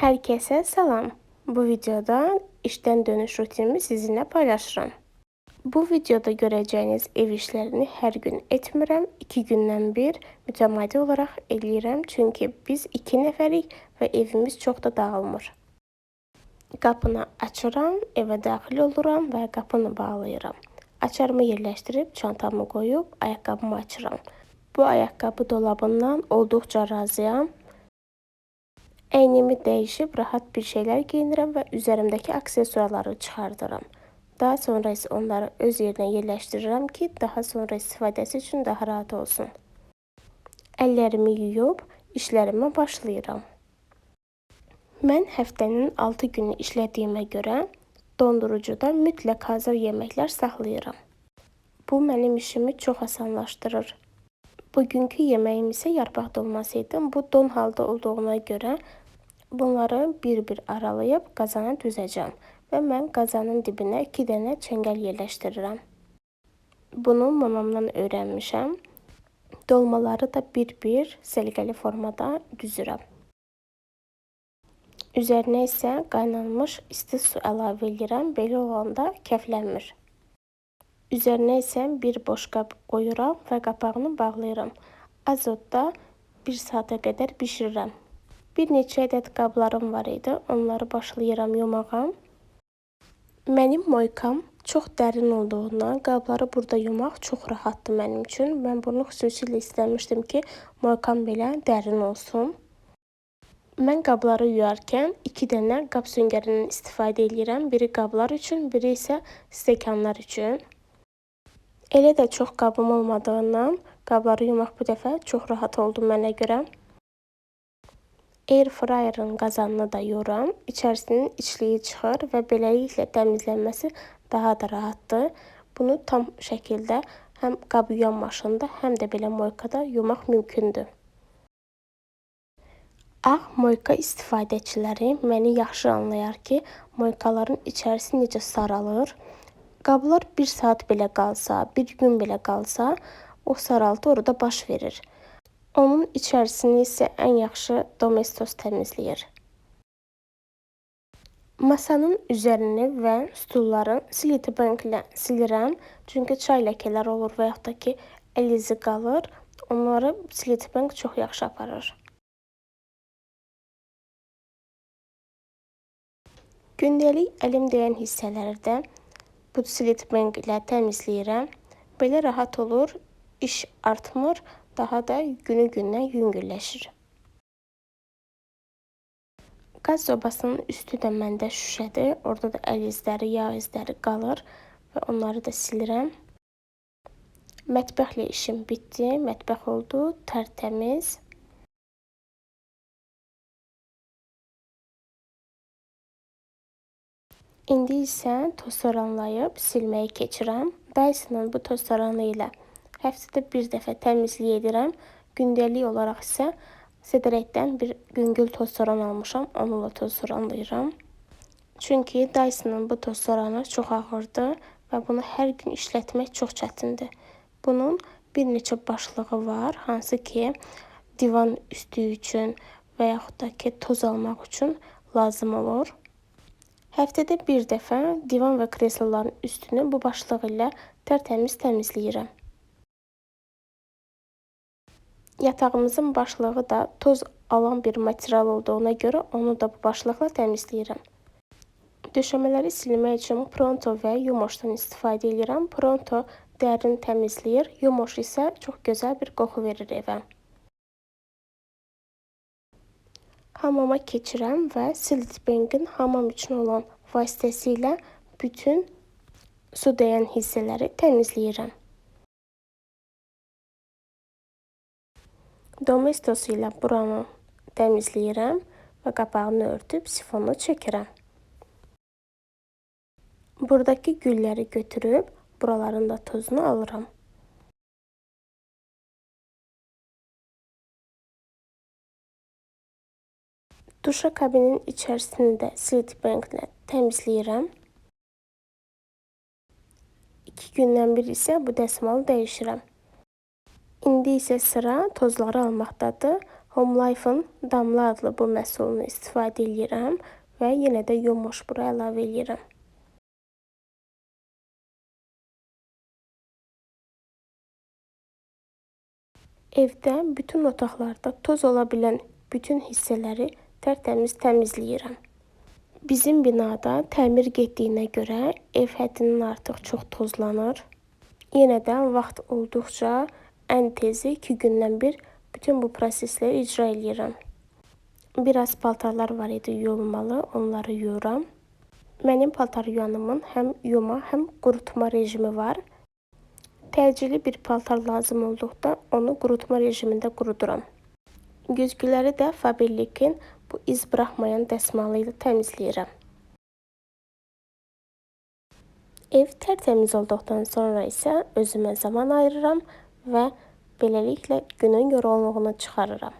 Herkese selam. Bu videoda işten dönüş rutinimi sizinle paylaşırım. Bu videoda göreceğiniz ev işlerini her gün etmirəm. 2 gündən bir mütəmadi olaraq eləyirəm. Çünki biz 2 nəfərik və evimiz çox da dağılmır. Qapını açıram, evə daxil oluram və qapını bağlayıram. Açarımı yerləşdirib çantamı qoyub ayaqqabımı açıram. Bu ayaqqabı dolabından olduqca razıyam. Əynimi dəyişib rahat bir şeylər geyinirəm və üzərimdəki aksesuarları çıxardıram. Daha sonra isə onları öz yerinə yerləşdirirəm ki, daha sonra istifadəsi üçün daha rahat olsun. Əllərimi yuyub işlərimə başlayıram. Mən həftənin 6 günü işlədiyimə görə dondurucuda mütləq hazır yeməklər saxlayıram. Bu mənim işimi çox asanlaşdırır. Bugünkü yeməyim isə yarpaq dolması idi. Bu don halda olduğuna görə bunları bir-bir aralayıb qazana düzəcəm və mən qazanın dibinə 2 dənə çəngəl yerləşdirirəm. Bunu mamamdan öyrənmişəm. Dolmaları da bir-bir səliqəli formada düzürəm. Üzərinə isə qaynanmış isti su əlavə edirəm. Belə olanda kəflənmir. Üzərinə isə bir boş qab qoyuram və qapağını bağlayıram. Azotda 1 saata qədər bişirirəm. Bir neçə ədəd qablarım var idi. Onları başlayıram yumağa. Mənim moykam çox dərin olduğundan qabları burada yumaq çox rahatdır mənim üçün. Mən bunu xüsusilə istəmişdim ki, moykam belə dərin olsun. Mən qabları yuyarkən 2 dənə qab süngərindən istifadə edirəm. Biri qablar üçün, biri isə stəkanlar üçün. Elə də çox qabım olmadığından qabları yumaq bu dəfə çox rahat oldu mənə görə. Air fryerın qazanını da yuram. İçərisinin içliyi çıxır və beləliklə təmizlənməsi daha da rahatdır. Bunu tam şəkildə həm qab yuyan maşında, həm də belə moykada yumaq mümkündür. Ağ moyka istifadəçiləri məni yaxşı anlayar ki, moykaların içərisi necə saralır. Qablar 1 saat belə qalsa, 1 gün belə qalsa, o saraltı orada baş verir. Onun içərisini isə ən yaxşı Domestos təmizləyir. Masanın üzərini və stulları Citibank ilə silirəm. Çünki çay ləkələri olur və yaxud da ki, əl izi qalır. Onları Citibank çox yaxşı aparır. Gündəlik əlim dəyən hissələrdə bu Slitbank ilə təmizləyirəm. Belə rahat olur, iş artmır, daha da günü-gündən yüngülləşir. Qaz sobasının üstü də məndə şüşədir. Orada da əl izləri, yağ izləri qalır və onları da silirəm. Mətbəxlə işim bitdi. Mətbəx oldu tərtəmiz. İndi isə toz soranlayıb silməyə keçirəm. Dyson-ın bu toz soranı ilə həftədə bir dəfə təmizlik edirəm. Gündəlik olaraq isə Sedrəkdən bir yüngül toz soran almışam. Onunla toz soranlayıram. Çünki Dyson-ın bu toz soranı çox ağırdır və bunu hər gün işlətmək çox çətindir. Bunun bir neçə başlığı var, hansı ki divan üstü üçün və yaxud da ki toz almaq üçün lazım olur. Həftədə bir dəfə divan və kresloların üstünü bu başlıq ilə tərtəmiz təmizləyirəm. Yatağımızın başlığı da toz alan bir material olduğuna görə onu da bu başlıqla təmizləyirəm. Döşəmələri silmək üçün Pronto və Yumoşdan istifadə edirəm. Pronto dərin təmizləyir, Yumoş isə çox gözəl bir qoxu verir evə. Hamama keçirəm və Silitbengin hamam üçün olan vasitəsilə bütün su dəyən hissələri təmizləyirəm. Domestos ilə buranı təmizləyirəm və qapağını örtüb sifonu çəkirəm. Buradakı gülləri götürüb buraların da tozunu alıram. Duşakabinin içərisini də Citibanklə təmizləyirəm. 2 gündən bir isə bu dəsmalı dəyişirəm. İndi isə sıra tozları almaqdadır. Home Life-ın damla adlı bu məhsulunu istifadə edirəm və yenə də yumuş bura əlavə edirəm. Evdə bütün otaqlarda toz ola bilən bütün hissələri tərtəmiz təmizləyirəm. Bizim binada təmir getdiyinə görə ev həddindən artıq çox tozlanır. Yenə də vaxt olduqca ən tezi 2 gündən bir bütün bu prosesləri icra eləyirəm. Biraz paltarlar var idi yuyulmalı, onları yuyuram. Mənim paltar yuyanımın həm yuma, həm qurutma rejimi var. Təcili bir paltar lazım olduqda onu qurutma rejimində quruduram. Güzgüləri də Faberlic-in bu iz buraxmayan dəsmalı ilə təmizləyirəm. Ev tərtəmiz olduqdan sonra isə özümə zaman ayırıram və beləliklə günün yorğunluğunu çıxarıram.